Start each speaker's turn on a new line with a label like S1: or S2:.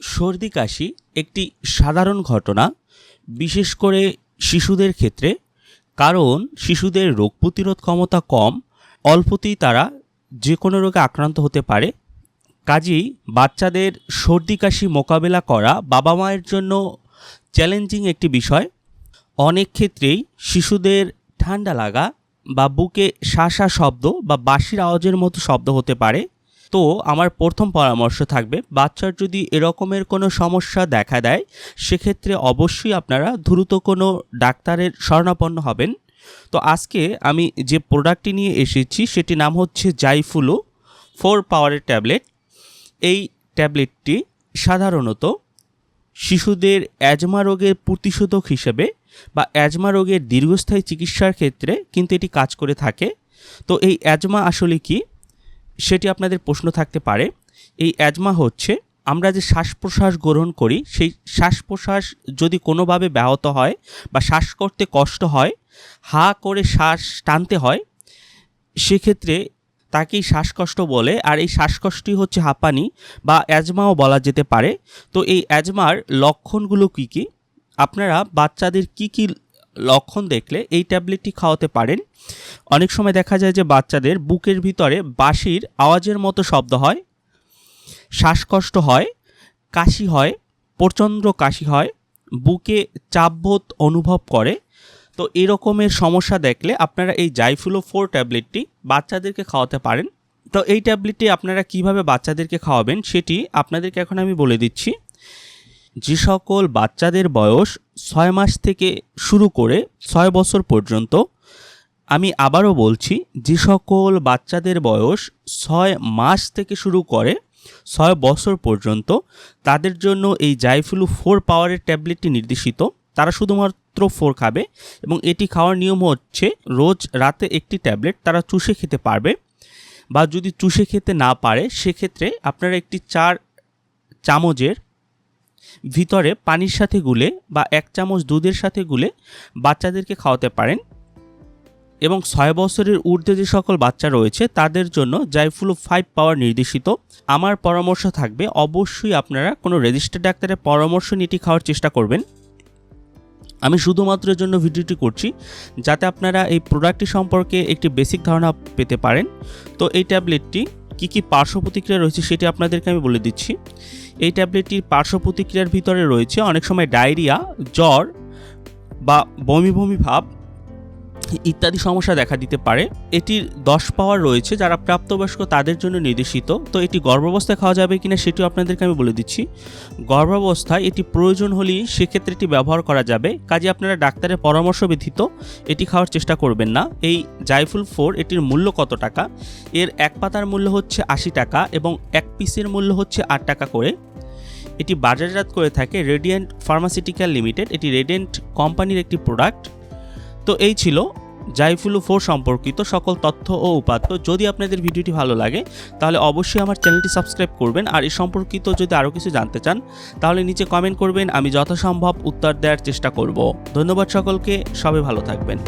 S1: সর্দি কাশি একটি সাধারণ ঘটনা, বিশেষ করে শিশুদের ক্ষেত্রে, কারণ শিশুদের রোগ প্রতিরোধ ক্ষমতা কম, অল্পতেই তারা যে কোনো রোগে আক্রান্ত হতে পারে। কাজেই বাচ্চাদের সর্দি কাশি মোকাবেলা করা বাবা মায়ের জন্য চ্যালেঞ্জিং একটি বিষয়। অনেক ক্ষেত্রেই শিশুদের ঠান্ডা লাগা বা বুকে শাসা শব্দ বা বাঁশির আওয়াজের মতো শব্দ হতে পারে। তো আমার প্রথম পরামর্শ থাকবে, বাচ্চার যদি এরকমের কোনো সমস্যা দেখা দেয়, সেক্ষেত্রে অবশ্যই আপনারা দ্রুত কোনো ডাক্তারের শরণাপন্ন হবেন। তো আজকে আমি যে প্রোডাক্টটি নিয়ে এসেছি সেটি নাম হচ্ছে জাইফুলো ফোর পাওয়ারের ট্যাবলেট। এই ট্যাবলেটটি সাধারণত শিশুদের অ্যাজমা রোগের প্রতিষেধক হিসেবে বা অ্যাজমা রোগের দীর্ঘস্থায়ী চিকিৎসার ক্ষেত্রে কিন্তু এটি কাজ করে থাকে। তো এই অ্যাজমা আসলে কি? সেটি আপনাদের প্রশ্ন থাকতে পারে। এই অ্যাজমা হচ্ছে, আমরা যে শ্বাস প্রশ্বাস গ্রহণ করি, সেই শ্বাস প্রশ্বাস যদি কোনোভাবে ব্যাহত হয় বা শ্বাস করতে কষ্ট হয়, হা করে শ্বাস টানতে হয়, সেক্ষেত্রে তাকেই শ্বাসকষ্ট বলে। আর এই শ্বাসকষ্টই হচ্ছে হাঁপানি বা অ্যাজমাও বলা যেতে পারে। তো এই অ্যাজমার লক্ষণগুলো কী কী? আপনারা বাচ্চাদের কি কি লক্ষণ দেখলে এই ট্যাবলেটটি খাওয়াতে পারেন। অনেক সময় দেখা যায় যে বাচ্চাদের বুকের ভিতরে বাঁশির আওয়াজের মতো শব্দ হয়, শ্বাসকষ্ট হয়, কাশি হয়, প্রচণ্ড কাশি হয়, বুকে চাপবোধ অনুভব করে। তো এরকমের সমস্যা দেখলে আপনারা এই জাইফুলো ফোর ট্যাবলেটটি বাচ্চাদেরকে খাওয়াতে পারেন। তো এই ট্যাবলেটটি আপনারা কীভাবে বাচ্চাদেরকে খাওয়াবেন সেটি আপনাদেরকে এখন আমি বলে দিচ্ছি। যে সকল বাচ্চাদের বয়স ছয় মাস থেকে শুরু করে ছয় বছর পর্যন্ত, আমি আবারও বলছি, যে সকল বাচ্চাদের বয়স ছয় মাস থেকে শুরু করে ছয় বছর পর্যন্ত, তাদের জন্য এই জাইফুলু ফোর পাওয়ারের ট্যাবলেটটি নির্দেশিত। তারা শুধুমাত্র ফোর খাবে এবং এটি খাওয়ার নিয়ম হচ্ছে রোজ রাতে একটি ট্যাবলেট তারা চুষে খেতে পারবে বা যদি চুষে খেতে না পারে, সেক্ষেত্রে আপনারা একটি চার চামচের ভিতরে পানির সাথে গুলে বা এক চামচ দুধের সাথে গুলে বাচ্চাদেরকে খাওয়াতে পারেন। এবং ছয় বছরের ঊর্ধ্বে যে সকল বাচ্চা রয়েছে, তাদের জন্য জাইফুলো ফাইভ পাওয়ার নির্দেশিত। আমার পরামর্শ থাকবে, অবশ্যই আপনারা কোনো রেজিস্টার্ড ডাক্তারের পরামর্শ নিয়ে খাওয়ার চেষ্টা করবেন। আমি শুধুমাত্র জন্য ভিডিওটি করছি, যাতে আপনারা এই প্রোডাক্টটি সম্পর্কে একটি বেসিক ধারণা পেতে পারেন। তো এই ট্যাবলেটটি কী কি পার্শ্ব প্রতিক্রিয়া রয়েছে সেটি আপনাদেরকে আমি বলে দিচ্ছি। এই ট্যাবলেটটির পার্শ্ব প্রতিক্রিয়ার ভিতরে রয়েছে অনেক সময় ডায়রিয়া, জ্বর বা বমি বমি ভাব ইত্যাদি সমস্যা দেখা দিতে পারে। এটির দশ পাওয়ার রয়েছে, যারা প্রাপ্তবয়স্ক তাদের জন্য নির্দেশিত। তো এটি গর্ভাবস্থায় খাওয়া যাবে কিনা সেটিও আপনাদেরকে আমি বলে দিচ্ছি। গর্ভাবস্থায় এটি প্রয়োজন হলেই সেক্ষেত্রে এটি ব্যবহার করা যাবে। কাজে আপনারা ডাক্তারের পরামর্শ ব্যতীত এটি খাওয়ার চেষ্টা করবেন না। এই জাইফুল ফোর এটির মূল্য কত টাকা? এর এক পাতার মূল্য হচ্ছে আশি টাকা এবং এক পিসের মূল্য হচ্ছে আট টাকা করে। এটি বাজারজাত করে থাকে রেডিয়েন্ট ফার্মাসিউটিক্যাল লিমিটেড, এটি রেডিয়েন্ট কোম্পানির একটি প্রোডাক্ট। তো এই ছিল জাইফুলু ফোর সম্পর্কিত সকল তথ্য ও উপাত্ত। যদি আপনাদের ভিডিওটি ভালো লাগে, তাহলে অবশ্যই আমার চ্যানেলটি সাবস্ক্রাইব করবেন। আর এই সম্পর্কিত যদি আরও কিছু জানতে চান, তাহলে নিচে কমেন্ট করবেন, আমি যথাসম্ভব উত্তর দেওয়ার চেষ্টা করব। ধন্যবাদ সকলকে সবে ভালো থাকবেন।